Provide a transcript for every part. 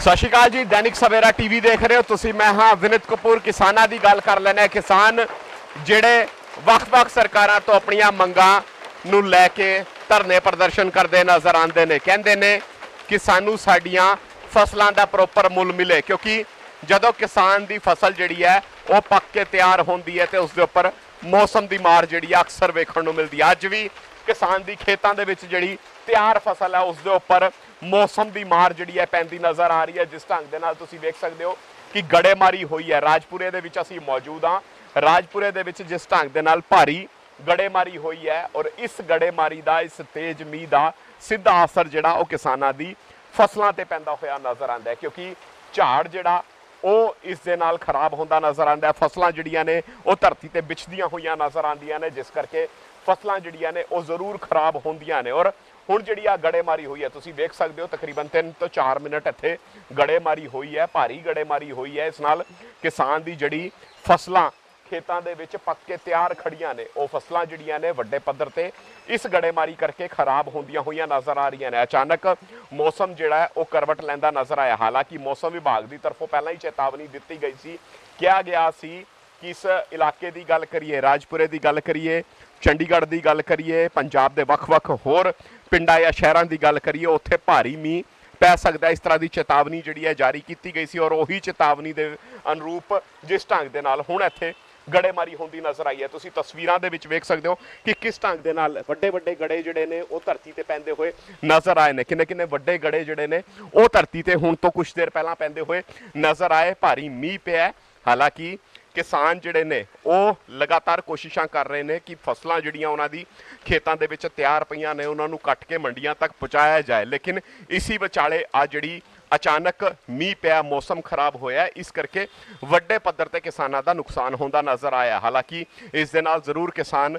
ਸਤਿ ਸ਼੍ਰੀ ਅਕਾਲ ਜੀ, ਦੈਨਿਕ ਸਵੇਰਾ ਟੀਵੀ ਦੇਖ ਰਹੇ ਹੋ। ਤੁਸੀਂ, ਮੈਂ ਹਾਂ ਵਿਨਿਤ ਕਪੂਰ। ਕਿਸਾਨਾਂ ਦੀ ਗੱਲ ਕਰ ਲੈਣਾ ਹੈ। ਕਿਸਾਨ ਜਿਹੜੇ ਵੱਖ-ਵੱਖ ਸਰਕਾਰਾਂ ਤੋਂ ਆਪਣੀਆਂ ਮੰਗਾਂ ਨੂੰ ਲੈ ਕੇ ਧਰਨੇ ਪ੍ਰਦਰਸ਼ਨ ਕਰਦੇ ਨਜ਼ਰ ਆਉਂਦੇ ਨੇ। ਕਹਿੰਦੇ ਨੇ ਕਿ ਸਾਨੂੰ ਸਾਡੀਆਂ ਫਸਲਾਂ ਦਾ ਪ੍ਰੋਪਰ ਮੁੱਲ ਮਿਲੇ, ਕਿਉਂਕਿ ਜਦੋਂ ਕਿਸਾਨ ਦੀ ਫਸਲ ਜਿਹੜੀ ਹੈ, ਉਹ ਪੱਕ ਕੇ ਤਿਆਰ ਹੁੰਦੀ ਹੈ ਤੇ ਉਸ ਦੇ ਉੱਪਰ ਮੌਸਮ ਦੀ ਮਾਰ ਜਿਹੜੀ ਆ ਅਕਸਰ ਵੇਖਣ ਨੂੰ ਮਿਲਦੀ ਹੈ। ਅੱਜ ਵੀ ਕਿਸਾਨ ਦੀ ਖੇਤਾਂ ਦੇ ਵਿੱਚ ਜਿਹੜੀ ਤਿਆਰ ਫਸਲ ਹੈ ਉਸ ਦੇ ਉੱਪਰ ਮੌਸਮ ਦੀ ਮਾਰ ਜਿਹੜੀ ਹੈ ਪੈਂਦੀ ਨਜ਼ਰ ਆ ਰਹੀ ਹੈ, ਜਿਸ ਢੰਗ ਦੇ ਨਾਲ ਤੁਸੀਂ ਵੇਖ ਸਕਦੇ ਹੋ ਕਿ ਗੜੇਮਾਰੀ ਹੋਈ ਹੈ। ਰਾਜਪੁਰੇ ਦੇ ਵਿੱਚ ਅਸੀਂ ਮੌਜੂਦ ਹਾਂ। ਰਾਜਪੁਰੇ ਦੇ ਵਿੱਚ ਜਿਸ ਢੰਗ ਦੇ ਨਾਲ ਭਾਰੀ ਗੜੇਮਾਰੀ ਹੋਈ ਹੈ ਔਰ ਇਸ ਗੜੇਮਾਰੀ ਦਾ, ਇਸ ਤੇਜ਼ ਮੀਂਹ ਦਾ ਸਿੱਧਾ ਅਸਰ ਜਿਹੜਾ ਉਹ ਕਿਸਾਨਾਂ ਦੀ ਫਸਲਾਂ ਤੇ ਪੈਂਦਾ ਹੋਇਆ ਨਜ਼ਰ ਆਉਂਦਾ ਹੈ, ਕਿਉਂਕਿ ਝਾੜ ਜਿਹੜਾ ਉਹ ਇਸ ਦੇ ਨਾਲ ਖਰਾਬ ਹੁੰਦਾ ਨਜ਼ਰ ਆਉਂਦਾ ਫਸਲਾਂ ਜਿਹੜੀਆਂ ਨੇ, ਉਹ ਧਰਤੀ ਤੇ ਵਿਛਦੀਆਂ ਹੋਈਆਂ ਨਜ਼ਰ ਆਉਂਦੀਆਂ ਨੇ, ਜਿਸ ਕਰਕੇ ਫਸਲਾਂ ਜਿਹੜੀਆਂ ਨੇ, ਉਹ ਜ਼ਰੂਰ ਖਰਾਬ ਹੁੰਦੀਆਂ ਨੇ ਔਰ ਹੁਣ ਜਿਹੜੀ ਆ ਗੜੇਮਾਰੀ ਹੋਈ ਹੈ, ਤੁਸੀਂ ਵੇਖ ਸਕਦੇ ਹੋ, ਤਕਰੀਬਨ 3 ਤੋਂ 4 ਮਿੰਟ ਇੱਥੇ ਗੜੇਮਾਰੀ ਹੋਈ ਹੈ, ਭਾਰੀ ਗੜੇਮਾਰੀ ਹੋਈ ਹੈ। ਇਸ ਨਾਲ ਕਿਸਾਨ ਦੀ ਜਿਹੜੀ ਫਸਲਾਂ ਖੇਤਾਂ ਦੇ ਵਿੱਚ ਪੱਕ ਕੇ ਤਿਆਰ ਖੜੀਆਂ ਨੇ, ਉਹ ਫਸਲਾਂ ਜਿਹੜੀਆਂ ਨੇ ਵੱਡੇ ਪੱਧਰ ਤੇ ਇਸ ਗੜੇਮਾਰੀ ਕਰਕੇ ਖਰਾਬ ਹੁੰਦੀਆਂ ਹੋਈਆਂ ਨਜ਼ਰ ਆ ਰਹੀਆਂ ਨੇ। ਅਚਾਨਕ ਮੌਸਮ ਜਿਹੜਾ ਉਹ ਕਰਵਟ ਲੈਂਦਾ ਨਜ਼ਰ ਆਇਆ। ਹਾਲਾਂਕਿ ਮੌਸਮ ਵਿਭਾਗ ਦੀ ਤਰਫੋਂ ਪਹਿਲਾਂ ਹੀ ਚੇਤਾਵਨੀ ਦਿੱਤੀ ਗਈ ਸੀ, ਕਿਹਾ ਗਿਆ ਸੀ ਕਿਸ ਇਲਾਕੇ ਦੀ ਗੱਲ ਕਰੀਏ, ਰਾਜਪੁਰੇ ਦੀ ਗੱਲ ਕਰੀਏ, ਚੰਡੀਗੜ੍ਹ ਦੀ ਗੱਲ ਕਰੀਏ, ਪੰਜਾਬ ਦੇ ਵੱਖ-ਵੱਖ ਹੋਰ ਪਿੰਡਾਂ ਜਾਂ ਸ਼ਹਿਰਾਂ ਦੀ ਗੱਲ ਕਰੀਏ, ਉੱਥੇ ਭਾਰੀ ਮੀਂਹ ਪੈ ਸਕਦਾ, ਇਸ ਤਰ੍ਹਾਂ ਦੀ ਚੇਤਾਵਨੀ ਜਿਹੜੀ ਹੈ ਜਾਰੀ ਕੀਤੀ ਗਈ ਸੀ ਔਰ ਉਹੀ ਚੇਤਾਵਨੀ ਦੇ ਅਨੁਰੂਪ ਜਿਸ ਢੰਗ ਦੇ ਨਾਲ ਹੁਣ ਇੱਥੇ ਗੜੇਮਾਰੀ ਹੁੰਦੀ ਨਜ਼ਰ ਆਈ ਹੈ। ਤੁਸੀਂ ਤਸਵੀਰਾਂ ਦੇ ਵਿੱਚ ਵੇਖ ਸਕਦੇ ਹੋ ਕਿ ਕਿਸ ਢੰਗ ਦੇ ਨਾਲ ਵੱਡੇ ਵੱਡੇ ਗੜੇ ਜਿਹੜੇ ਨੇ, ਉਹ ਧਰਤੀ ਤੇ ਪੈਂਦੇ ਹੋਏ ਨਜ਼ਰ ਆਏ ਨੇ। ਕਿੰਨੇ ਕਿੰਨੇ ਵੱਡੇ ਗੜੇ ਜਿਹੜੇ ਨੇ, ਉਹ ਧਰਤੀ ਤੇ ਹੁਣ ਤੋਂ ਕੁਝ ਦੇਰ ਪਹਿਲਾਂ ਪੈਂਦੇ ਹੋਏ ਨਜ਼ਰ ਆਏ। ਭਾਰੀ ਮੀਂਹ ਪਿਆ ਹਾਲਾਂਕਿ ਕਿਸਾਨ ਜਿਹੜੇ ਨੇ, ਉਹ ਲਗਾਤਾਰ ਕੋਸ਼ਿਸ਼ਾਂ ਕਰ ਰਹੇ ਨੇ ਕਿ ਫਸਲਾਂ ਜਿਹੜੀਆਂ ਉਹਨਾਂ ਦੀ ਖੇਤਾਂ ਦੇ ਵਿੱਚ ਤਿਆਰ ਪਈਆਂ ਨੇ, ਉਹਨਾਂ ਨੂੰ ਕੱਟ ਕੇ ਮੰਡੀਆਂ ਤੱਕ ਪਹੁੰਚਾਇਆ ਜਾਏ। ਲੇਕਿਨ ਇਸੀ ਵਿਚਾਲੇ ਆ ਜਿਹੜੀ ਅਚਾਨਕ ਮੀਂਹ ਪਿਆ, ਮੌਸਮ ਖਰਾਬ ਹੋਇਆ, ਇਸ ਕਰਕੇ ਵੱਡੇ ਪੱਧਰ ਤੇ ਕਿਸਾਨਾਂ ਦਾ ਨੁਕਸਾਨ ਹੁੰਦਾ ਨਜ਼ਰ ਆਇਆ। ਹਾਲਾਂਕਿ ਇਸ ਦੇ ਨਾਲ ਜ਼ਰੂਰ ਕਿਸਾਨ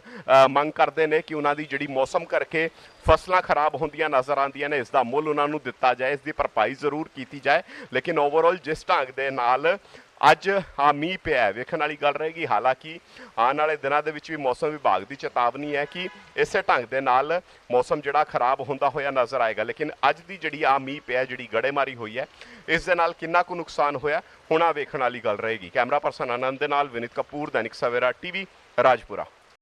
ਮੰਗ ਕਰਦੇ ਨੇ ਕਿ ਉਹਨਾਂ ਦੀ ਜਿਹੜੀ ਮੌਸਮ ਕਰਕੇ ਫਸਲਾਂ ਖਰਾਬ ਹੁੰਦੀਆਂ ਨਜ਼ਰ ਆਉਂਦੀਆਂ ਨੇ, ਇਸ ਦਾ ਮੁੱਲ ਉਹਨਾਂ ਨੂੰ ਦਿੱਤਾ ਜਾਏ, ਇਸ ਦੀ ਭਰਪਾਈ ਜ਼ਰੂਰ ਕੀਤੀ ਜਾਏ। ਲੇਕਿਨ ਓਵਰਆਲ ਜਿਸ ਢੰਗ ਦੇ ਨਾਲ ਅੱਜ ਆ ਮੀਂਹ ਪਿਆ ਹੈ, ਵੇਖਣ ਵਾਲੀ ਗੱਲ ਰਹੇਗੀ। ਹਾਲਾਂਕਿ ਆਉਣ ਵਾਲੇ ਦਿਨਾਂ ਦੇ ਵਿੱਚ ਵੀ ਮੌਸਮ ਵਿਭਾਗ ਦੀ ਚੇਤਾਵਨੀ ਹੈ ਕਿ ਇਸੇ ਢੰਗ ਦੇ ਨਾਲ ਮੌਸਮ ਜਿਹੜਾ ਖਰਾਬ ਹੁੰਦਾ ਹੋਇਆ ਨਜ਼ਰ ਆਏਗਾ। ਲੇਕਿਨ ਅੱਜ ਦੀ ਜਿਹੜੀ ਆ ਮੀਂਹ ਪਿਆ ਜਿਹੜੀ ਗੜੇਮਾਰੀ ਹੋਈ ਹੈ ਇਸ ਦੇ ਨਾਲ ਕਿੰਨਾ ਕੁ ਨੁਕਸਾਨ ਹੋਇਆ ਹੁਣ ਆ ਵੇਖਣ ਵਾਲੀ ਗੱਲ ਰਹੇਗੀ। ਕੈਮਰਾ ਪਰਸਨ ਆਨੰਦ ਦੇ ਨਾਲ ਵਿਨਿਤ ਕਪੂਰ ਦੈਨਿਕ ਸਵੇਰਾ ਟੀਵੀ ਰਾਜਪੁਰਾ।